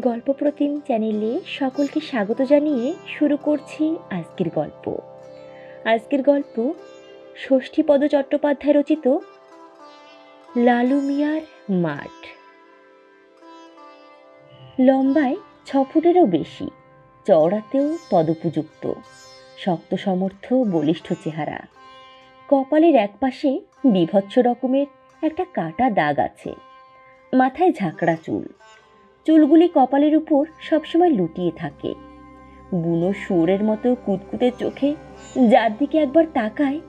গল্প প্রতিম চ্যানেলে সকলকে স্বাগত জানিয়ে শুরু করছি আজকের গল্প। আজকের গল্প ষষ্ঠীপদ চট্টোপাধ্যায় রচিত লালু মিয়ার মাঠ। লম্বায় ছ ফুটেরও বেশি, চওড়াতেও তদুপযুক্ত, শক্ত সমর্থ, বলিষ্ঠ চেহারা। কপালের একপাশে বিভৎস রকমের একটা কাটা দাগ আছে, মাথায় ঝাঁকড়া চুল। চুলগুলি কপালের উপর সবসময় লুটিয়ে থাকে। বুনো সুরের মতো কুতকুতে চোখে যার দিকে একবার তাকায়,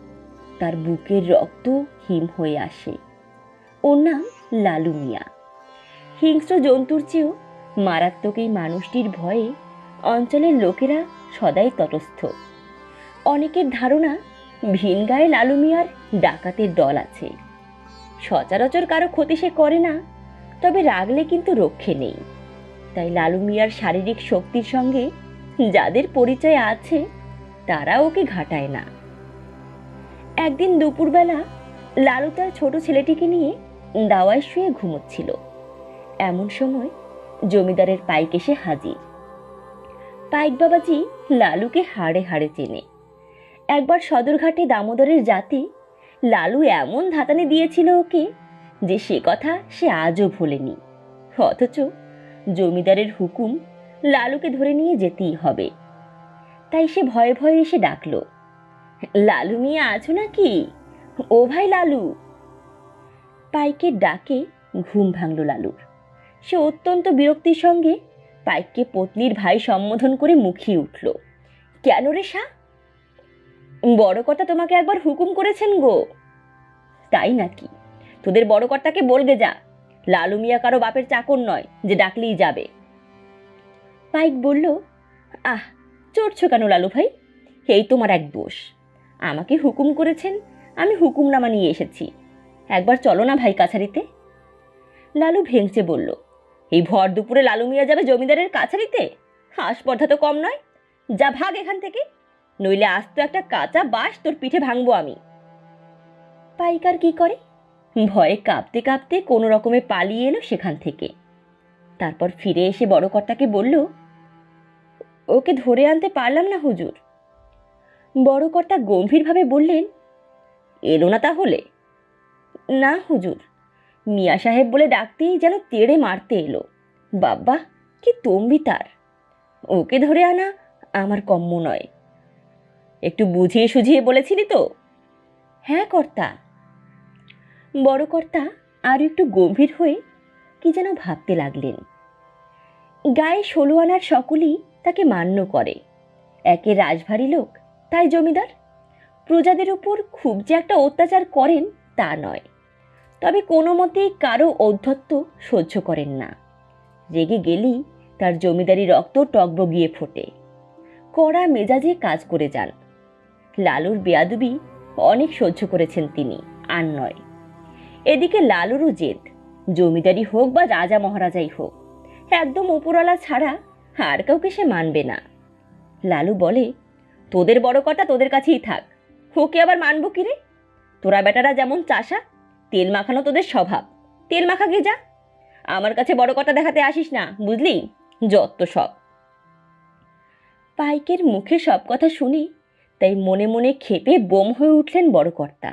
তার বুকের রক্ত হিম হয়ে আসে। ওর নাম লালু মিয়া। হিংস্র জন্তুর চেয়েও মারাত্মক এই মানুষটির ভয়ে অঞ্চলের লোকেরা সদাই তটস্থ। অনেকের ধারণা ভিনগায়ে লালু মিয়ার ডাকাতের দল আছে। সচরাচর কারও ক্ষতি সে করে না, তবে রাগলে কিন্তু রক্ষে নেই। তাই লালু মিয়ার শারীরিক শক্তির সঙ্গে যাদের পরিচয় আছে, তারা ওকে ঘাটায় না। একদিন দুপুরবেলা লালু তার ছোট ছেলেটিকে নিয়ে দাওয়ায় শুয়ে ঘুমোচ্ছিল। এমন সময় জমিদারের পাইক এসে হাজির। পাইক বাবাজি লালুকে হাড়ে হাড়ে চেনে। একবার সদরঘাটে দামোদরের জাতি লালু এমন ধাতানি দিয়েছিল ওকে যে সে কথা সে আজও ভোলেনি। অথচ জমিদারের হুকুম লালুকে ধরে নিয়ে যেতেই হবে। তাই সে ভয়ে ভয়ে এসে ডাকল, লালু মিয়া আছো নাকি? ও ভাই লালু! পাইকের ডাকে ঘুম ভাঙল লালুর। সে অত্যন্ত বিরক্তির সঙ্গে পাইককে পত্নীর ভাই সম্বোধন করে মুখিয়ে উঠল, কেন রে সা? বড় কথা তোমাকে একবার হুকুম করেছেন গো। তাই নাকি? তোদের বড় কর্তাকে বলবে যা। লালু মিয়া কারও বাপের চাকর নয়, যে ডাকলেই যাবে। পাইক বলল, আহ, চড়ছ কেন লালু ভাই? এই তোমার এক দোষ। আমাকে হুকুম করেছেন, আমি হুকুম হুকুমনামা নিয়ে এসেছি। একবার চলো না ভাই কাছারিতে? লালু ভেঙচে বলল, এই ভর দুপুরে লালু মিয়া যাবে জমিদারের কাছারিতে? হাসপর্ধা তো কম নয়। যা ভাগ এখান থেকে। নইলে আজ তো একটা কাঁচা বাঁশ তোর পিঠে ভাঙবো আমি। পাইকার কি করে? ভয়ে কাঁপতে কাঁপতে কোনো রকমে পালিয়ে এলো সেখান থেকে। তারপর ফিরে এসে বড় কর্তাকে বলল, ওকে ধরে আনতে পারলাম না হুজুর। বড় কর্তা গম্ভীরভাবে বললেন, এলো না তাহলে? না হুজুর। মিয়া সাহেব বলে ডাকতেই যেন তেড়ে মারতে এলো। বাব্বা, কি তম্বি তার? ওকে ধরে আনা আমার কম্য নয়। একটু বুঝিয়ে সুঝিয়ে বলেছিলি তো? হ্যাঁ কর্তা। বড় কর্তা আর একটু গম্ভীর হয়ে কি যেন ভাবতে লাগলেন। গায়ে ষোলো আনার সকলেই তাকে মান্য করে। একে রাজভারী লোক, তাই জমিদার। প্রজাদের উপর খুব যে একটা অত্যাচার করেন তা নয়। তবে কোনো মতেই কারও ঔদ্ধত্য সহ্য করেন না। রেগে গেলেই তার জমিদারি রক্ত টকবগিয়ে ফোটে। কড়া মেজাজে কাজ করে যান। লালুর বেয়াদুবি অনেক সহ্য করেছেন তিনি, আর নয়। এদিকে লালুরও জেদ। জমিদারি হোক বা রাজা মহারাজাই হোক, একদম উপরওয়ালা ছাড়া আর কাউকে সে মানবে না। লালু বলে, তোদের বড় কথা তোদের কাছেই থাক, ওকে আবার মানব কি রে? তোরা বেটারা যেমন চাষা, তেল মাখানো তোদের স্বভাব। তেল মাখা গিয়ে যা। আমার কাছে বড় কথা দেখাতে আসিস না, বুঝলি? যত সব। পাইকের মুখে সব কথা শুনি তাই মনে মনে খেপে বোম হয়ে উঠলেন বড় কর্তা।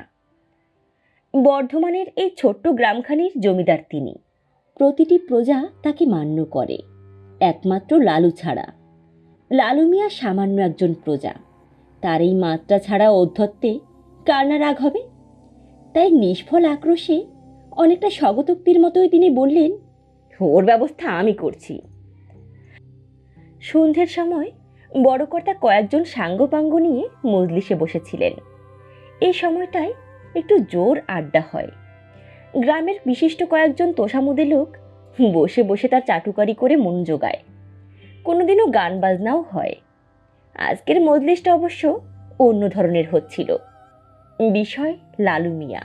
বর্ধমানের এই ছোট্ট গ্রামখানির জমিদার তিনি। প্রতিটি প্রজা তাকে মান্য করে, একমাত্র লালু ছাড়া। লালু মিয়া সামান্য একজন প্রজা। তার এই মাত্রা ছাড়া ঔদ্ধত্যে কার না রাগ হবে? তাই নিষ্ফল আক্রোশে অনেকটা স্বগতোক্তির মতোই তিনি বললেন, ওর ব্যবস্থা আমি করছি। সন্ধ্যের সময় বড়কর্তা কয়েকজন সাঙ্গপাঙ্গ নিয়ে মজলিসে বসেছিলেন। এই সময়টায় একটু জোর আড্ডা হয়। গ্রামের বিশিষ্ট কয়েকজন তোষামুদে লোক বসে বসে তার চাটুকারি করে মন জোগায়। কোনোদিনও গান বাজনাও হয়। আজকের মজলিসটা অবশ্য অন্য ধরনের হচ্ছিল। বিষয় লালু মিয়া।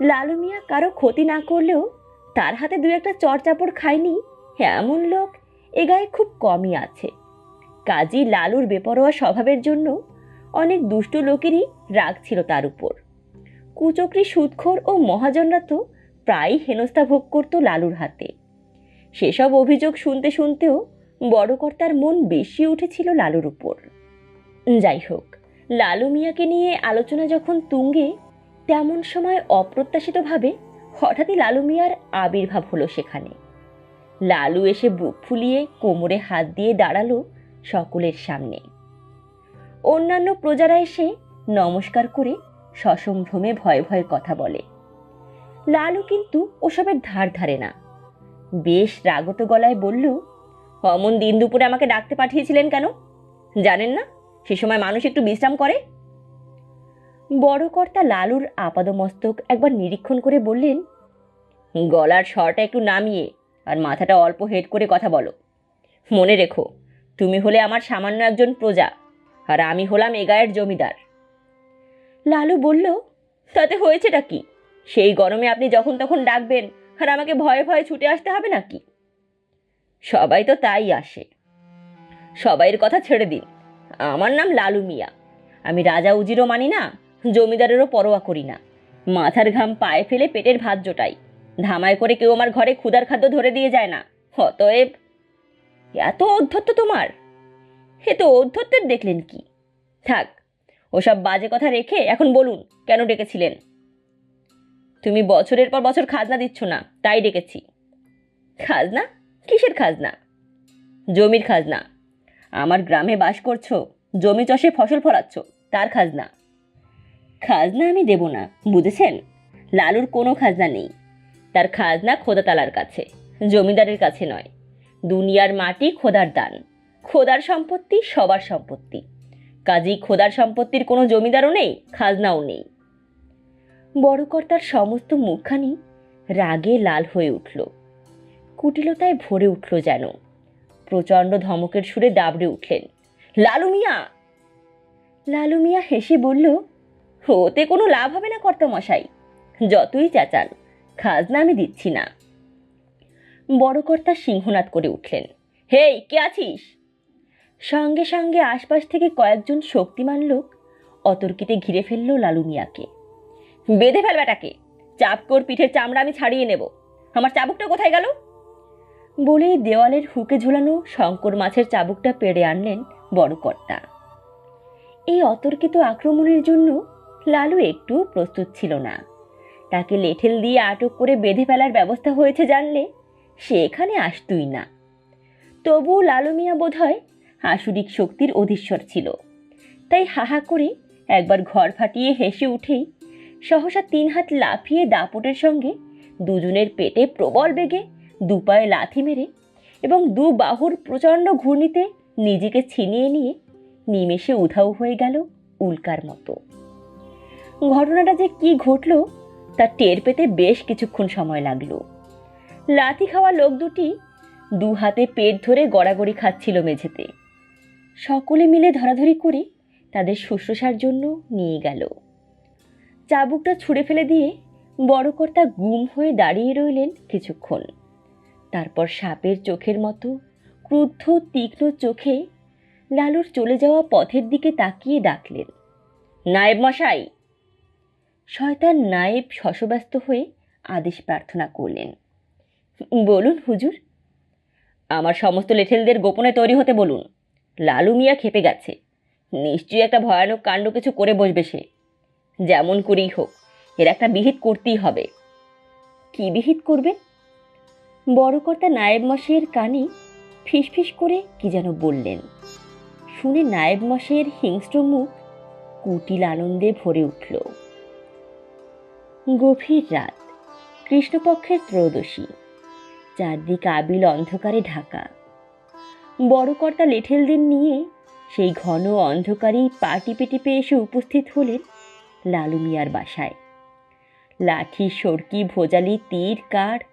লালু মিয়া কারও ক্ষতি না করলেও তার হাতে দু একটা চড়চাপড় খায়নি এমন লোক এ গায়ে খুব কমই আছে। কাজী লালুর বেপরোয়া স্বভাবের জন্য অনেক দুষ্ট লোকেরই রাগ ছিল তার উপর। কুচক্রি সুদখোর ও মহাজনরা তো প্রায়ই হেনস্থা ভোগ করত লালুর হাতে। সেসব অভিযোগ শুনতে শুনতেও বড় কর্তার মন বেশি উঠেছিল লালুর উপর। যাই হোক, লালু মিয়াকে নিয়ে আলোচনা যখন তুঙ্গে, তেমন সময় অপ্রত্যাশিতভাবে হঠাৎই লালু মিয়ার আবির্ভাব হলো সেখানে। লালু এসে বুক ফুলিয়ে কোমরে হাত দিয়ে দাঁড়াল সকলের সামনে। অন্যান্য প্রজারা এসে নমস্কার করে সসম্ভ্রমে ভয়ে ভয়ে কথা বলে। লালু কিন্তু ওসবের ধার ধারে না। বেশ রাগত গলায় বলল, অমন দিন দুপুরে আমাকে ডাকতে পাঠিয়েছিলেন কেন? জানেন না, সে সময় মানুষ একটু বিশ্রাম করে? বড় কর্তা লালুর আপাদমস্তক একবার নিরীক্ষণ করে বললেন, গলার স্বরটা একটু নামিয়ে আর মাথাটা অল্প হেড করে কথা বলো। মনে রেখো, তুমি হলে আমার সামান্য একজন প্রজা আর আমি হলাম এগায়ের জমিদার। লালু বলল, তাতে হয়েছেটা কি? সেই গরমে আপনি যখন তখন ডাকবেন, আর আমাকে ভয়ে ভয়ে ছুটে আসতে হবে নাকি? সবাই তো তাই আসে। সবাইয়ের কথা ছেড়ে দিন। আমার নাম লালু মিয়া। আমি রাজা উজিরও মানি না, জমিদারেরও পরোয়া করি না। মাথার ঘাম পায়ে ফেলে পেটের ভাত জোটাই। ধামায় করে কেউ আমার ঘরে ক্ষুধার খাদ্য ধরে দিয়ে যায় না। অতএব এত অধ্যত্ত তোমার? হে তো অধ্যত্বের দেখলেন কি? থাক ওসব বাজে কথা রেখে এখন বলুন, কেন ডেকেছিলেন? তুমি বছরের পর বছর খাজনা দিচ্ছ না, তাই ডেকেছি। খাজনা? কিসের খাজনা? জমির খাজনা। আমার গ্রামে বাস করছ, জমি চষে ফসল ফলাচ্ছ, তার খাজনা। খাজনা আমি দেব না, বুঝেছেন? লালুর কোনো খাজনা নেই। তার খাজনা খোদাতালার কাছে, জমিদারের কাছে নয়। দুনিয়ার মাটি খোদার দান। খোদার সম্পত্তি সবার সম্পত্তি। কাজেই খোদার সম্পত্তির কোনো জমিদারও নেই, খাজনাও নেই। বড় কর্তার সমস্ত মুখখানি রাগে লাল হয়ে উঠল। কুটিলতায় ভরে উঠল যেন। প্রচণ্ড ধমকের সুরে দাবড়ে উঠলেন, লালু মিয়া! লালু মিয়া হেসে বলল, ওতে কোনো লাভ হবে না কর্তা মশাই যতই চেঁচান, খাজনা আমি দিচ্ছি না। বড় কর্তা সিংহনাদ করে উঠলেন, হেই, কে আছিস? সঙ্গে সঙ্গে আশপাশ থেকে কয়েকজন শক্তিমান লোক অতর্কিতে ঘিরে ফেলল লালু মিয়াকে বেঁধে ফেল বেটাকে। চাপকোর পিঠের চামড়া আমি ছাড়িয়ে নেব। আমার চাবুকটা কোথায় গেল? বলেই দেওয়ালের হুকে ঝুলানো শঙ্কর মাছের চাবুকটা পেড়ে আনলেন বড় কর্তা। এই অতর্কিত আক্রমণের জন্য লালু একটু প্রস্তুত ছিল না। তাকে লেঠেল দিয়ে আটক করে বেঁধে ফেলার ব্যবস্থা হয়েছে জানলে সে এখানে আসতুই না। তবুও লালু মিয়া বোধহয় আসুরিক শক্তির অধীশ্বর ছিল। তাই হাহা করে একবার ঘর ফাটিয়ে হেসে উঠেই সহসা তিন হাত লাফিয়ে দাপটের সঙ্গে দুজনের পেটে প্রবল বেগে দুপায়ে লাথি মেরে এবং দু বাহুর প্রচণ্ড ঘূর্ণিতে নিজেকে ছিনিয়ে নিয়ে নিমেষে উধাও হয়ে গেল উল্কার মতো। ঘটনাটা যে কি ঘটল তা টের পেতে বেশ কিছুক্ষণ সময় লাগল। লাথি খাওয়া লোক দুটি দু হাতে পেট ধরে গড়াগড়ি খাচ্ছিল মেঝেতে। সকলে মিলে ধরাধরি করে তাদের শুশ্রূষার জন্য নিয়ে গেল। চাবুকটা ছুঁড়ে ফেলে দিয়ে বড় কর্তা গুম হয়ে দাঁড়িয়ে রইলেন কিছুক্ষণ। তারপর সাপের চোখের মতো ক্রুদ্ধ, তীক্ষ্ণ চোখে লালুর চলে যাওয়া পথের দিকে তাকিয়ে ডাকলেন, নায়েব মশাই! শয়তান নায়েব শশব্যস্ত হয়ে আদেশ প্রার্থনা করলেন, বলুন হুজুর, আমার সমস্ত লেঠেলদের গোপনে তৈরি হতে বলুন। লালু মিয়া খেপে গেছে। নিশ্চয়ই একটা ভয়ানক কাণ্ড কিছু করে বসবে সে। যেমন করেই হোক, এর একটা বিহিত করতেই হবে। কি বিহিত করবে? বড় কর্তা নায়েব মশাইয়ের কানে ফিসফিস করে কি যেন বললেন। শুনে নায়েব মশাইয়ের হিংস্র মুখ কুটিল আনন্দে ভরে উঠল। গভীর রাত, কৃষ্ণপক্ষের ত্রয়োদশী। চারদিক আবিল অন্ধকারে ঢাকা। বড় কর্তা লেঠেলদের নিয়ে সেই ঘন অন্ধকারেই পা টিপে টিপে এসে উপস্থিত হলেন লালু মিয়ার বাসায়। লাঠি, সরকি, ভোজালি, তীর কাঠ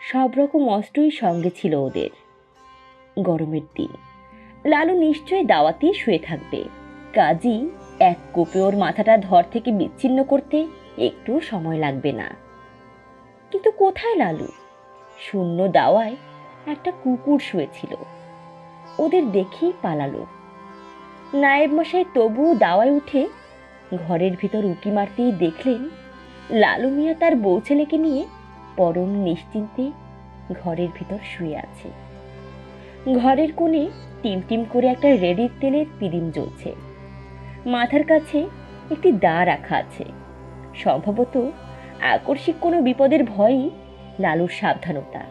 সব রকম অস্ত্রই সঙ্গে ছিল ওদের। গরমের দিন, লালু নিশ্চয়ই দাওয়াতেই শুয়ে থাকবে। কাজী, এক কোপে ওর মাথাটা ধর থেকে বিচ্ছিন্ন করতে একটু সময় লাগবে না। কিন্তু কোথায় লালু? শূন্য দাওয়ায় একটা কুকুর শুয়েছিল। ওদের দেখেই পালালো। নায়েব মশাই তবুও দাওয়ায় উঠে ঘরের ভিতর উকি মারতেই দেখলেন, লালু মিয়া তার বউ ছেলেকে নিয়ে পরম নিশ্চিন্তে ঘরের ভিতর শুয়ে আছে। ঘরের কোণে টিম টিম করে একটা রেডির তেলের পিদিম জ্বলছে। মাথার কাছে একটি দা রাখা আছে। সম্ভবত আকস্মিক কোনো বিপদের ভয়ই লালুর সাবধানতা।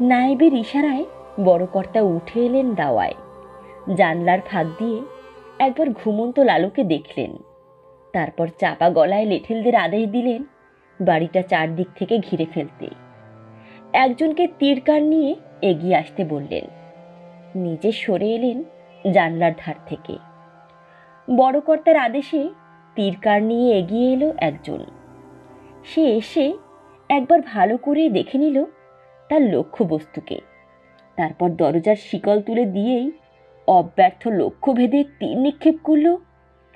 নায়েবের ইশারায় বড় কর্তা উঠে এলেন দাওয়ায়। জানলার ফাঁক দিয়ে একবার ঘুমন্ত লালুকে দেখলেন। তারপর চাপা গলায় লেঠেলদের আদেশ দিলেন বাড়িটা চারদিক থেকে ঘিরে ফেলতে। একজনকে তীরকার নিয়ে এগিয়ে আসতে বললেন। নিজে সরে এলেন জানলার ধার থেকে। বড় কর্তার আদেশে তীরকার নিয়ে এগিয়ে এলো একজন। সে এসে একবার ভালো করে দেখে নিল তার লক্ষ্যবস্তুকে। তারপর দরজার শিকল তুলে দিয়েই অব্যর্থ লক্ষ্য ভেদে তীর নিক্ষেপ করল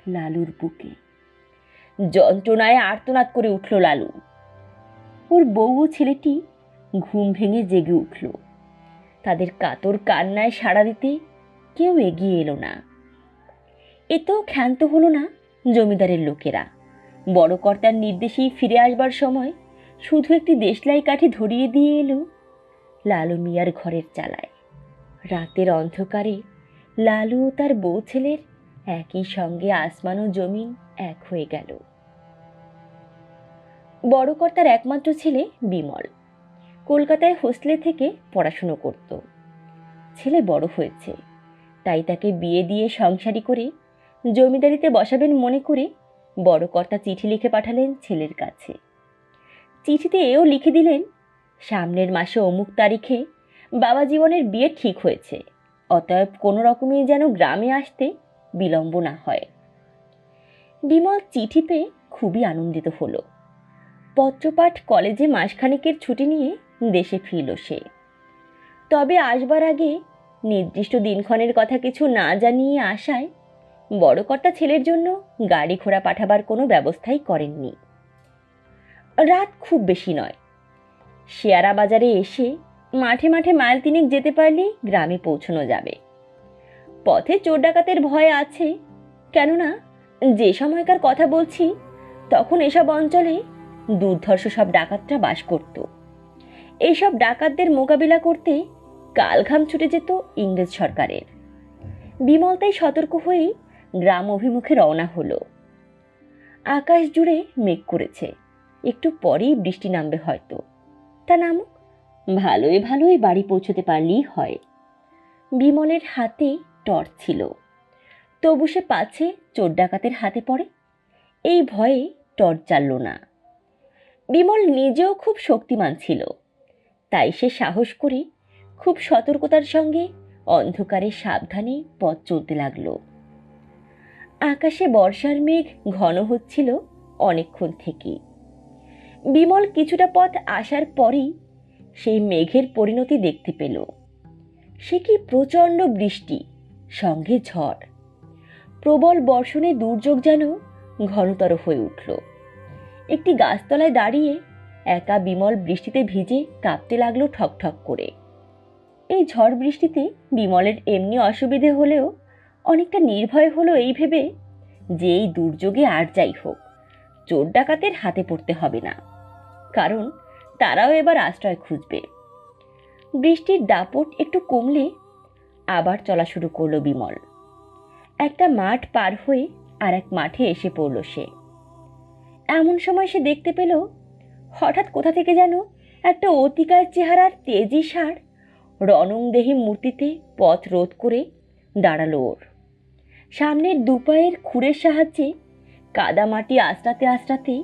লালুর বুকে। যন্ত্রণায় আর্তনাদ করে উঠল লালু। ওর বউ ছেলেটি ঘুম ভেঙে জেগে উঠল। তাদের কাতর কান্নায় সাড়া দিতে কেউ এগিয়ে এলো না। এতেও ক্ষান্ত হলো না জমিদারের লোকেরা। বড় কর্তার নির্দেশেই ফিরে আসবার সময় শুধু একটি দেশলাই কাঠি ধরিয়ে দিয়ে এলো লালু মিয়ার ঘরের চালায়। রাতের অন্ধকারে লালু ও তার বউ ছেলের একই সঙ্গে আসমান ও জমিন এক হয়ে গেল। বড় কর্তার একমাত্র ছেলে বিমল। কলকাতায় হোস্টেলে থেকে পড়াশুনো করত। ছেলে বড় হয়েছে। তাই তাকে বিয়ে দিয়ে সংসারী করে জমিদারিতে বসাবেন মনে করে বড় কর্তা চিঠি লিখে পাঠালেন ছেলের কাছে। চিঠিতে এও লিখে দিলেন সামনের মাসে অমুক তারিখে বাবা জীবনের বিয়ে ঠিক হয়েছে। অতএব কোনো রকমে যেন গ্রামে আসতে বিলম্ব না হয়। বিমল চিঠি পেয়ে খুবই আনন্দিত হলো। পত্রপাঠ কলেজে মাসখানেকের ছুটি নিয়ে দেশে ফিরল সে। তবে আসবার আগে নির্দিষ্ট দিনক্ষণের কথা কিছু না জানিয়ে আসায় বড় কর্তা ছেলের জন্য গাড়ি ঘোড়া পাঠাবার কোনো ব্যবস্থাই করেননি। রাত খুব বেশি নয়। শেয়ারা বাজারে এসে মাঠে মাঠে মাইল তিনেক যেতে পারলেই গ্রামে পৌঁছানো যাবে। পথে চোর ডাকাতের ভয় আছে। কেননা, যে সময়কার কথা বলছি, তখন এসব অঞ্চলে দুর্ধর্ষ সব ডাকাতরা বাস করত। এইসব ডাকাতদের মোকাবিলা করতে কালঘাম ছুটে যেত ইংরেজ সরকারের। বিমল তাই সতর্ক হয়েই গ্রাম অভিমুখে রওনা হলো। আকাশ জুড়ে মেঘ করেছে। একটু পরেই বৃষ্টি নামবে হয়তো। তা নামুক। ভালোই ভালোই বাড়ি পৌঁছতে পারলেই হয়। বিমলের হাতে টর্চ ছিল। তবু সে পাছে চোর ডাকাতের হাতে পড়ে। এই ভয়ে টর্চ জ্বালল না। বিমল নিজেও খুব শক্তিমান ছিল। তাই সে সাহস করে খুব সতর্কতার সঙ্গে অন্ধকারে সাবধানে পথ চলতে লাগল। আকাশে বর্ষার মেঘ ঘন হচ্ছিল অনেকক্ষণ থেকেই বিমল কিছুটা পথ আসার পরেই সেই মেঘের পরিণতি দেখতে পেল। সে কি প্রচণ্ড বৃষ্টি, সঙ্গে ঝড়। প্রবল বর্ষণে দুর্যোগ যেন ঘনতর হয়ে উঠল। একটি গাছতলায় দাঁড়িয়ে একা বিমল বৃষ্টিতে ভিজে কাঁপতে লাগল ঠকঠক করে। এই ঝড় বৃষ্টিতে বিমলের এমনি অসুবিধে হলেও অনেকটা নির্ভয় হলো এই ভেবে যে এই দুর্যোগে আর যাই হোক। চোর ডাকাতের হাতে পড়তে হবে না। কারণ তারাও এবার আশ্রয় খুঁজবে। বৃষ্টির দাপট একটু কমলে আবার চলা শুরু করল বিমল। একটা মাঠ পার হয়ে আর এক মাঠে এসে পড়ল সে। এমন সময় সে দেখতে পেল, হঠাৎ কোথা থেকে যেন একটা অতিকার চেহারার তেজি সার রণংদেহী মূর্তিতে পথ রোধ করে দাঁড়াল ওর। সামনের দুপায়ের খুঁড়ের সাহায্যে কাদা মাটি আস্তাতে আস্তাতে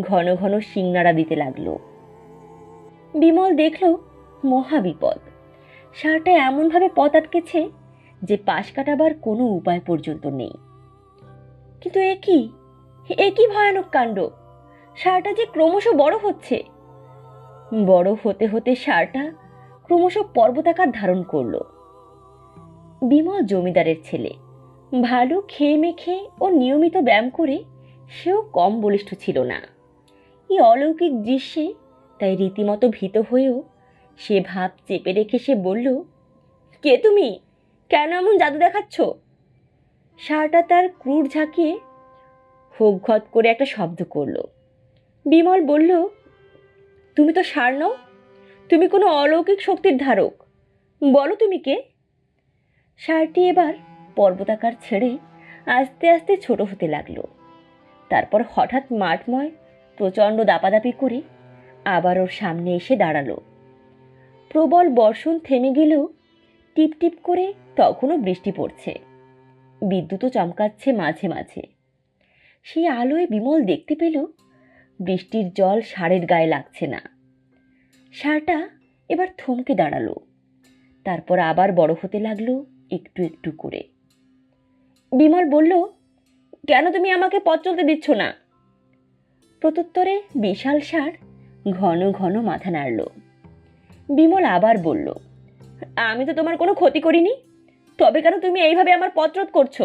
ঘন ঘন শিংনাড়া দিতে লাগল। বিমল দেখল মহাবিপদ সারটা এমনভাবে পথ আটকেছে যে পাশ কাটাবার কোনো উপায় পর্যন্ত নেই। কিন্তু এ কি? এ কি ভয়ানক কাণ্ড? সারটা যে ক্রমশ বড় হচ্ছে। বড় হতে হতে সারটা ক্রমশ পর্বতাকার ধারণ করল। বিমল জমিদারের ছেলে। ভালো খেয়ে মেখে ও নিয়মিত ব্যায়াম করে সেও কম বলিষ্ঠ ছিল না। এই অলৌকিক দৃশ্যে তাই রীতিমতো ভীত হয়েও সে ভাব চেপে রেখে সে বলল, কে তুমি? কেন এমন জাদু দেখাচ্ছ? সারটা তার ক্রুর ঝাঁকিয়ে হোকঘত করে একটা শব্দ করল। বিমল বলল, তুমি তো সার নও। তুমি কোনো অলৌকিক শক্তির ধারক। বলো তুমি কে? সারটি এবার পর্বতাকার ছেড়ে আস্তে আস্তে ছোট হতে লাগল। তারপর হঠাৎ মাঠময় প্রচণ্ড দাপাদাপি করে আবার ওর সামনে এসে দাঁড়াল। প্রবল বর্ষণ থেমে গেলেও টিপ টিপ করে তখনও বৃষ্টি পড়ছে। বিদ্যুৎও চমকাচ্ছে মাঝে মাঝে। সেই আলোয় বিমল দেখতে পেল বৃষ্টির জল ষাঁড়ের গায়ে লাগছে না। ষাঁড়টা এবার থমকে দাঁড়াল। তারপর আবার বড় হতে লাগল একটু একটু করে। বিমল বলল, কেন তুমি আমাকে পথ চলতে দিচ্ছ না? প্রত্যুত্তরে বিশাল ষাঁড় ঘন ঘন মাথা নাড়ল। বিমল আবার বলল, আমি তো তোমার কোনো ক্ষতি করিনি। তবে কেন তুমি এইভাবে আমার পত্রত করছ?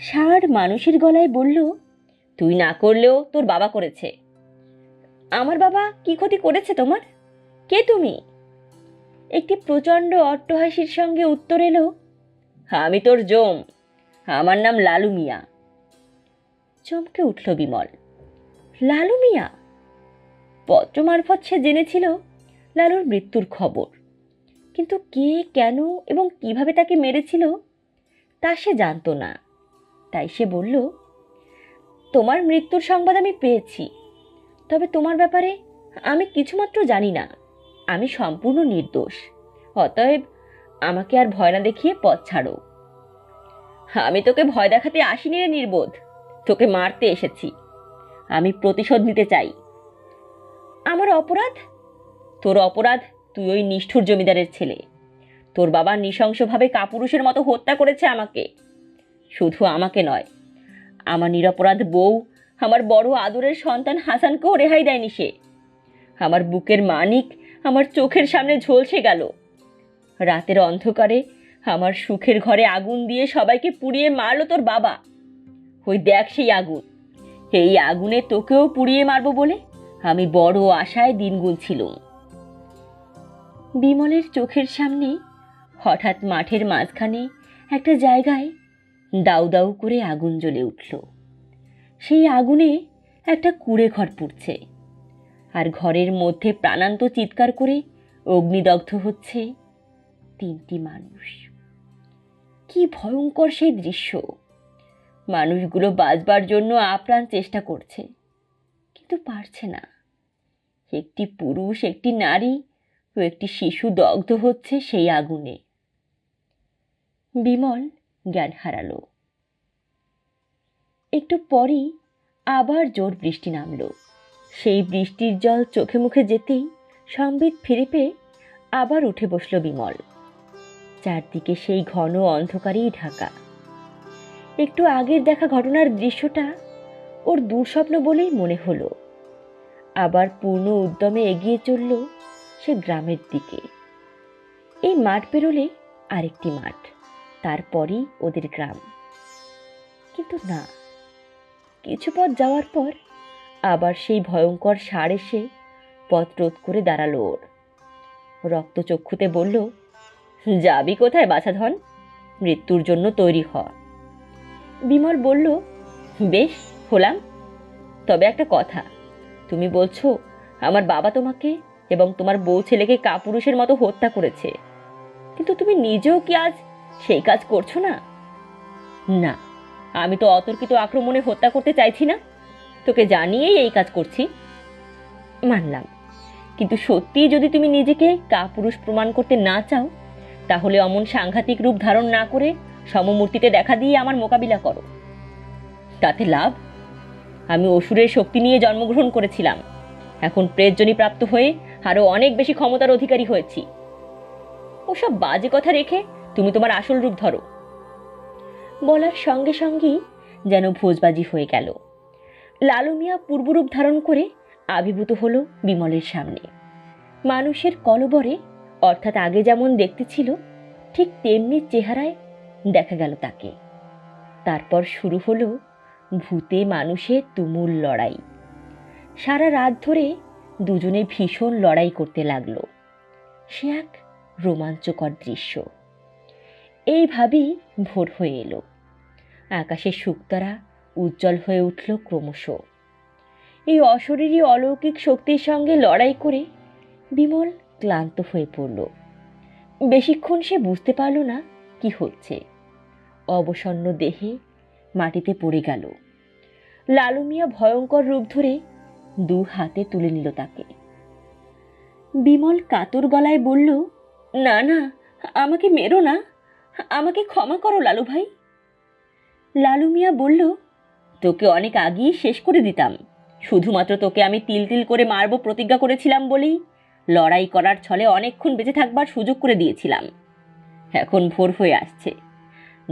ষাঁড় মানুষের গলায় বলল, তুই না করলেও তোর বাবা করেছে। আমার বাবা কি ক্ষতি করেছে তোমার? কে তুমি? একটি প্রচণ্ড অট্টহাসির সঙ্গে উত্তর এলো, আমি তোর জম আমার নাম লালু মিয়া। চমকে উঠল বিমল। লালু মিয়া? পত্র মারফত সে জেনেছিল লালুর মৃত্যুর খবর। কিন্তু কে, কেন এবং কীভাবে তাকে মেরেছিল তা সে জানতো না। তাই সে বলল, তোমার মৃত্যুর সংবাদ আমি পেয়েছি। তবে তোমার ব্যাপারে আমি কিছুমাত্র জানি না। আমি সম্পূর্ণ নির্দোষ। অতএব আমাকে আর ভয় না দেখিয়ে পথ ছাড়ো। আমি তোকে ভয় দেখাতে আসিনি রে নির্বোধ। তোকে মারতে এসেছি। আমি প্রতিশোধ নিতে চাই। আমার অপরাধ? তোর অপরাধ তুই ওই নিষ্ঠুর জমিদারের ছেলে। তোর বাবা নৃশংসভাবে কাপুরুষের মতো হত্যা করেছে আমাকে। শুধু আমাকে নয়, আমার নিরপরাধ বউ, আমার বড় আদরের সন্তান হাসানকেও রেহাই দেয়নি সে। আমার বুকের মানিক আমার চোখের সামনে ঝলসে গেল। রাতের অন্ধকারে আমার সুখের ঘরে আগুন দিয়ে সবাইকে পুড়িয়ে মারলো তোর বাবা। ওই দেখ সেই আগুন। এই আগুনে তোকেও পুড়িয়ে মারবো বলে আমি বড় আশায় দিন গুনছিলুম। বিমলের চোখের সামনে হঠাৎ মাঠের মাঝখানে একটা জায়গায় দাউ দাউ করে আগুন জ্বলে উঠল। সেই আগুনে একটা কুড়ে ঘর পুড়ছে। আর ঘরের মধ্যে প্রাণান্ত চিৎকার করে অগ্নিদগ্ধ হচ্ছে তিনটি মানুষ। কি ভয়ঙ্কর সেই দৃশ্য। মানুষগুলো বাঁচবার জন্য আপ্রাণ চেষ্টা করছে, কিন্তু পারছে না। একটি পুরুষ, একটি নারী ও একটি শিশু দগ্ধ হচ্ছে সেই আগুনে। বিমল জ্ঞান হারালো। একটু পরই আবার জোর বৃষ্টি নামলো। সেই বৃষ্টির জল চোখে মুখে যেতেই সম্বিত ফিরে পেয়ে আবার উঠে বসল বিমল। চারদিকে সেই ঘন অন্ধকারেই ঢাকা। একটু আগের দেখা ঘটনার দৃশ্যটা ওর দুঃস্বপ্ন বলেই মনে হলো। আবার পূর্ণ উদ্যমে এগিয়ে চলল সে গ্রামের দিকে। এই মাঠ পেরোলে আরেকটি মাঠ, তারপরই ওদের গ্রাম। কিন্তু না, কিছু পথ যাওয়ার পর আবার সেই ভয়ঙ্কর সার এসে পথ রোধ করে দাঁড়াল ওর। রক্তচক্ষুতে বলল যাবি কোথায় বাছাধন মৃত্যুর জন্য তৈরি হ। বিমল বলল, বেশ, হলাম। তবে একটা কথা। তুমি বলছো, আমার বাবা তোমাকে এবং তোমার বউ ছেলেকে কাপুরুষের মতো হত্যা করেছে। কিন্তু তুমি নিজেও কি আজ সেই কাজ করছ না? না, আমি তো অতর্কিত আক্রমণে হত্যা করতে চাইছি না। তোকে জানিয়েই এই কাজ করছি। মানলাম। কিন্তু সত্যিই যদি তুমি নিজেকে কাপুরুষ প্রমাণ করতে না চাও তাহলে অমন সাংঘাতিক রূপ ধারণ না করে সমমূর্তিতে দেখা দিয়ে আমার মোকাবিলা করো। তাতে লাভ? আমি অসুরের শক্তি নিয়ে জন্মগ্রহণ করেছিলাম। এখন প্রেতজনী প্রাপ্ত হয়ে আরও অনেক বেশি ক্ষমতার অধিকারী হয়েছি। ওসব বাজে কথা রেখে তুমি তোমার আসল রূপ ধরো। বলার সঙ্গে সঙ্গেই যেন ভোজবাজি হয়ে গেল। লালু মিয়া পূর্বরূপ ধারণ করে আবির্ভূত হল বিমলের সামনে। মানুষের কলবরে অর্থাৎ আগে যেমন দেখতে ছিল, ঠিক তেমনি চেহারায় দেখা গেল তাকে। তারপর শুরু হলো ভূতে মানুষের তুমুল লড়াই। সারা রাত ধরে দুজনে ভীষণ লড়াই করতে লাগল। সে এক রোমাঞ্চকর দৃশ্য। এইভাবেই ভোর হয়ে এলো। আকাশের শুকতারা উজ্জ্বল হয়ে উঠল ক্রমশ। এই অশরীরী অলৌকিক শক্তির সঙ্গে লড়াই করে বিমল ক্লান্ত হয়ে পড়ল। বেশিক্ষণ সে বুঝতে পারল না কি হচ্ছে। অবসন্ন দেহে মাটিতে পড়ে গেল। লালু মিয়া ভয়ঙ্কর রূপ ধরে দু হাতে তুলে নিল তাকে। বিমল কাতর গলায় বলল, না না, আমাকে মেরো না। আমাকে ক্ষমা করো লালু ভাই। লালু মিয়া বলল, তোকে অনেক আগেই শেষ করে দিতাম। শুধুমাত্র তোকে আমি তিল তিল করে মারবো প্রতিজ্ঞা করেছিলাম বলেই লড়াই করার ছলে অনেকক্ষণ বেঁচে থাকবার সুযোগ করে দিয়েছিলাম। এখন ভোর হয়ে আসছে।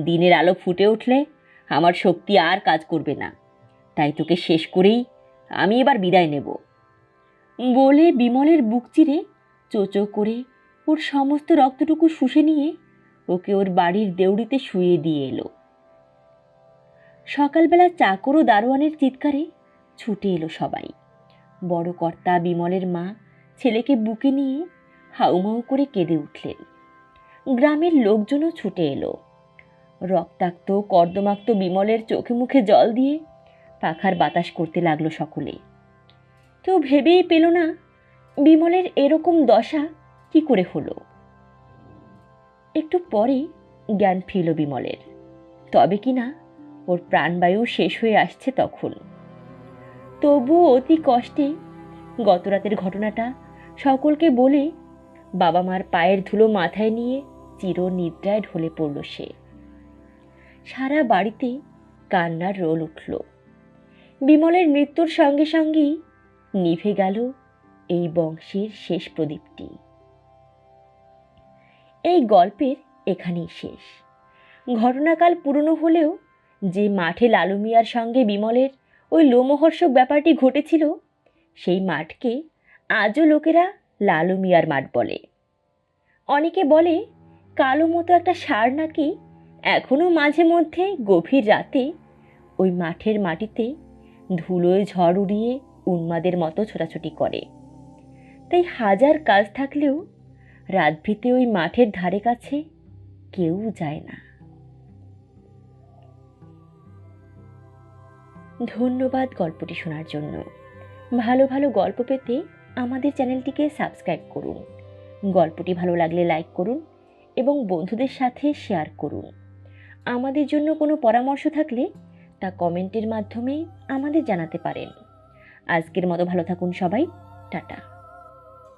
দিনের আলো ফুটে উঠলে আমার শক্তি আর কাজ করবে না। তাই তোকে শেষ করেই আমি এবার বিদায় নেব। বলে বিমলের বুক চিরে চোচো করে ওর সমস্ত রক্তটুকু শুষে নিয়ে ওকে ওর বাড়ির দেউড়িতে শুয়ে দিয়ে এলো। সকালবেলা চাকর ও দারোয়ানের চিৎকারে ছুটে এলো সবাই। বড় কর্তা বিমলের মা ছেলেকে বুকে নিয়ে হাউমাউ করে কেঁদে উঠলেন। গ্রামের লোকজনও ছুটে এলো। রক্তাক্ত, কর্দমাক্ত বিমলের চোখে মুখে জল দিয়ে পাখার বাতাস করতে লাগল সকলে। কেউ ভেবেই পেল না বিমলের এরকম দশা কি করে হলো। একটু পরে জ্ঞান ফিরল বিমলের। তবে কি না, ওর প্রাণবায়ু শেষ হয়ে আসছে তখন। তবুও অতি কষ্টে গতরাতের ঘটনাটা সকলকে বলে, বাবা মার পায়ের ধুলো মাথায় নিয়ে চির নিদ্রায় ঢলে পড়ল সে। সারা বাড়িতে কান্নার রোল উঠল। বিমলের মৃত্যুর সঙ্গে সঙ্গেই নিভে গেল এই বংশের শেষ প্রদীপটি। এই গল্পের এখানেই শেষ। ঘটনাকাল পুরনো হলেও যে মাঠে লালু মিয়ার সঙ্গে বিমলের ওই লোমহর্ষক ব্যাপারটি ঘটেছিল, সেই মাঠকে আজও লোকেরা লালু মিয়ার মাঠ বলে। অনেকে বলে, কালো মতো একটা সার নাকি এখনও মাঝে মধ্যে গভীর রাতে ওই মাঠের মাটিতে ধুলোয় ঝড় উড়িয়ে উন্মাদের মতো ছোটাছুটি করে। তাই হাজার কাজ থাকলেও রাতভিতে ওই মাঠের ধারে কাছে কেউ যায় না। ধন্যবাদ গল্পটি শোনার জন্য। ভালো ভালো গল্প পেতে আমাদের চ্যানেলটিকে সাবস্ক্রাইব করুন। গল্পটি ভালো লাগলে লাইক করুন এবং বন্ধুদের সাথে শেয়ার করুন। আমাদের জন্য কোনো পরামর্শ থাকলে তা কমেন্টের মাধ্যমে আমাদের জানাতে পারেন। আজকের মতো ভালো থাকুন সবাই। টাটা।